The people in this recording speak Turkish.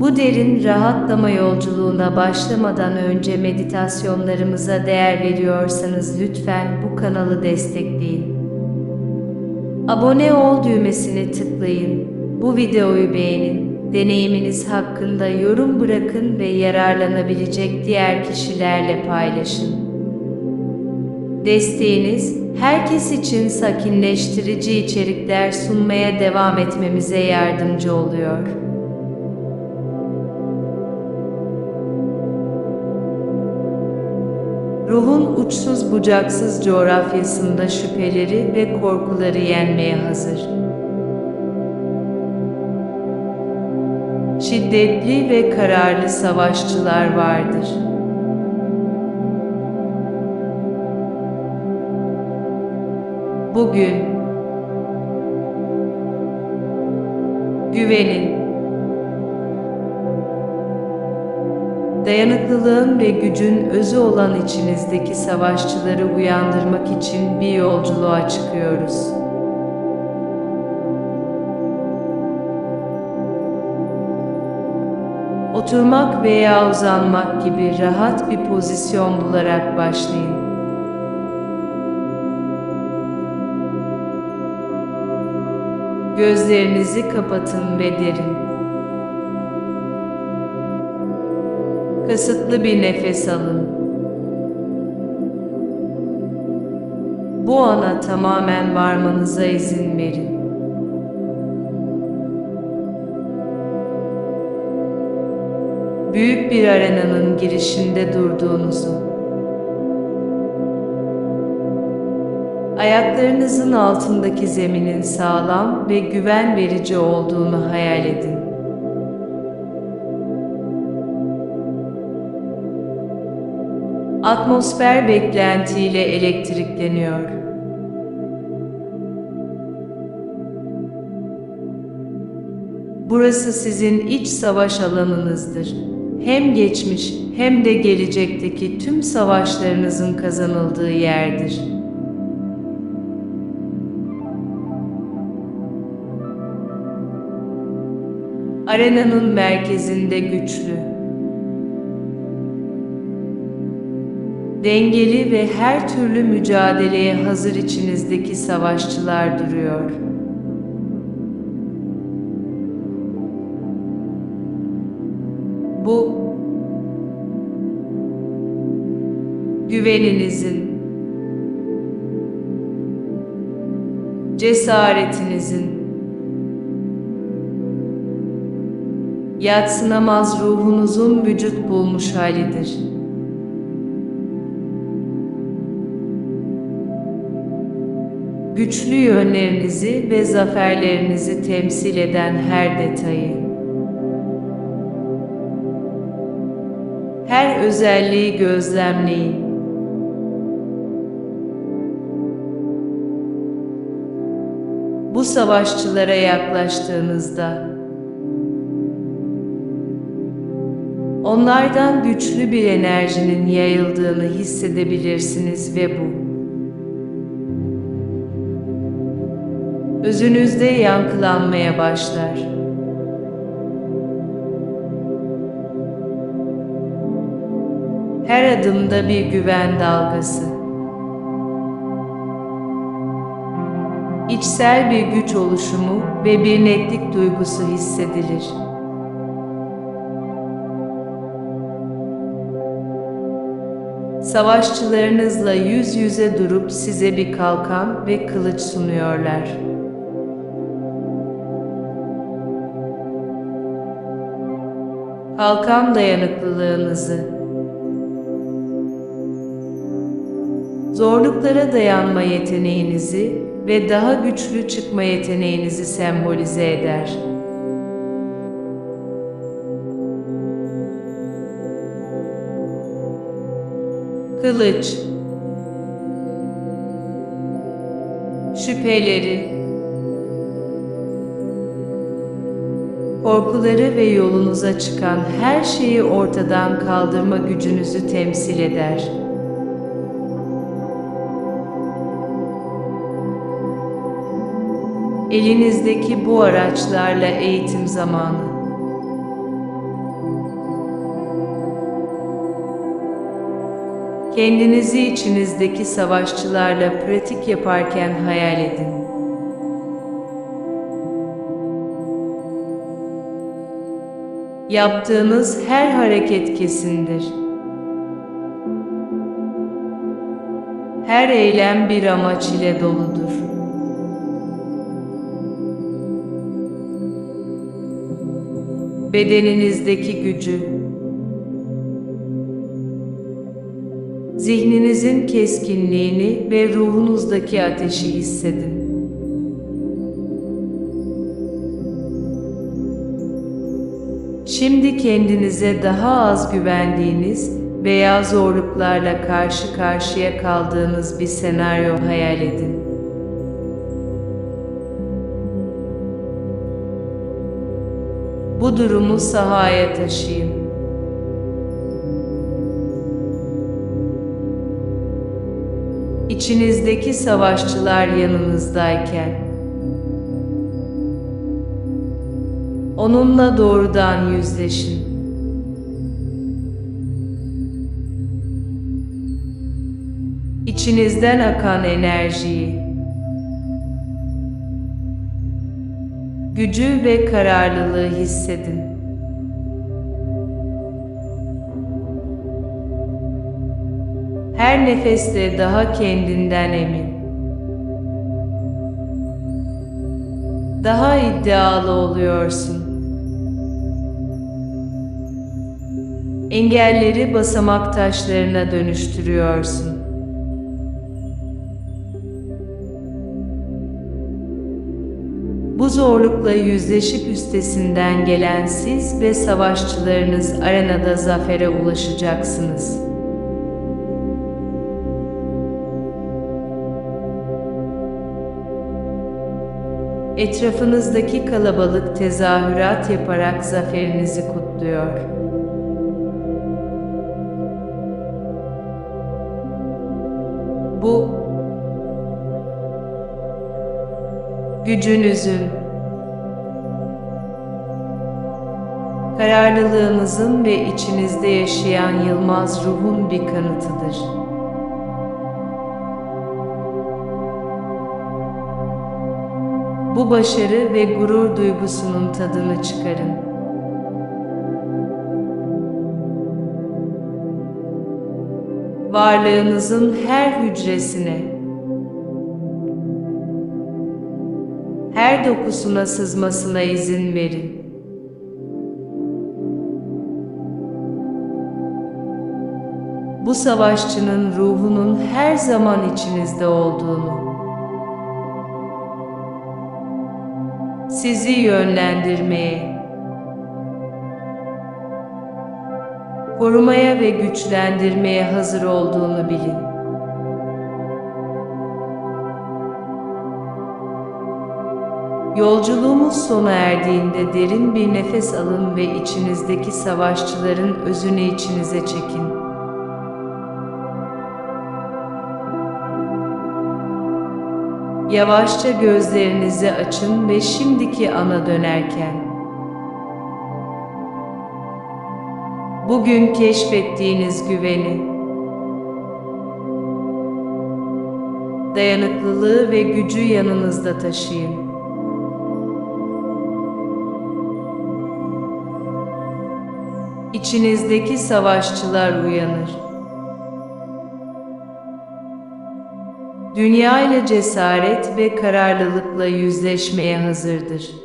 Bu derin rahatlama yolculuğuna başlamadan önce meditasyonlarımıza değer veriyorsanız lütfen bu kanalı destekleyin. Abone ol düğmesini tıklayın. Bu videoyu beğenin. Deneyiminiz hakkında yorum bırakın ve yararlanabilecek diğer kişilerle paylaşın. Desteğiniz herkes için sakinleştirici içerikler sunmaya devam etmemize yardımcı oluyor. Ruhun uçsuz bucaksız coğrafyasında şüpheleri ve korkuları yenmeye hazır. Şiddetli ve kararlı savaşçılar vardır. Bugün güvenin, dayanıklılığın ve gücün özü olan içinizdeki savaşçıları uyandırmak için bir yolculuğa çıkıyoruz. Oturmak veya uzanmak gibi rahat bir pozisyon bularak başlayın. Gözlerinizi kapatın ve derin. Kasıtlı bir nefes alın. Bu ana tamamen varmanıza izin verin. Büyük bir arenanın girişinde durduğunuzu, ayaklarınızın altındaki zeminin sağlam ve güven verici olduğunu hayal edin. Atmosfer beklentiyle elektrikleniyor. Burası sizin iç savaş alanınızdır. Hem geçmiş hem de gelecekteki tüm savaşlarınızın kazanıldığı yerdir. Arenanın merkezinde güçlü, dengeli ve her türlü mücadeleye hazır içinizdeki savaşçılar duruyor. Bu güveninizin, cesaretinizin, yatsınamaz ruhunuzun vücut bulmuş halidir. Güçlü yönlerinizi ve zaferlerinizi temsil eden her detayı, her özelliği gözlemleyin. Bu savaşçılara yaklaştığınızda onlardan güçlü bir enerjinin yayıldığını hissedebilirsiniz ve bu özünüzde yankılanmaya başlar. Her adımda bir güven dalgası. İçsel bir güç oluşumu ve bir netlik duygusu hissedilir. Savaşçılarınızla yüz yüze durup size bir kalkan ve kılıç sunuyorlar. Kalkan dayanıklılığınızı, zorluklara dayanma yeteneğinizi ve daha güçlü çıkma yeteneğinizi sembolize eder. Kılıç. Şüpheleri korkuları ve yolunuza çıkan her şeyi ortadan kaldırma gücünüzü temsil eder. Elinizdeki bu araçlarla eğitim zamanı. Kendinizi içinizdeki savaşçılarla pratik yaparken hayal edin. Yaptığınız her hareket kesindir. Her eylem bir amaç ile doludur. Bedeninizdeki gücü, zihninizin keskinliğini ve ruhunuzdaki ateşi hissedin. Şimdi kendinize daha az güvendiğiniz veya zorluklarla karşı karşıya kaldığınız bir senaryo hayal edin. Bu durumu sahaya taşıyın. İçinizdeki savaşçılar yanınızdayken onunla doğrudan yüzleşin. İçinizden akan enerjiyi, gücü ve kararlılığı hissedin. Her nefeste daha kendinden emin. Daha iddialı oluyorsun. Engelleri basamak taşlarına dönüştürüyorsun. Bu zorlukla yüzleşip üstesinden gelen siz ve savaşçılarınız arenada zafere ulaşacaksınız. Etrafınızdaki kalabalık tezahürat yaparak zaferinizi kutluyor. Bu gücünüzün, kararlılığınızın ve içinizde yaşayan yılmaz ruhun bir kanıtıdır. Bu başarı ve gurur duygusunun tadını çıkarın. Varlığınızın her hücresine, her dokusuna sızmasına izin verin. Bu savaşçının ruhunun her zaman içinizde olduğunu, sizi yönlendirmeye, korumaya ve güçlendirmeye hazır olduğunu bilin. Yolculuğumuz sona erdiğinde derin bir nefes alın ve içinizdeki savaşçıların özünü içinize çekin. Yavaşça gözlerinizi açın ve şimdiki ana dönerken bugün keşfettiğiniz güveni, dayanıklılığı ve gücü yanınızda taşıyın. İçinizdeki savaşçılar uyanır. Dünya ile cesaret ve kararlılıkla yüzleşmeye hazırdır.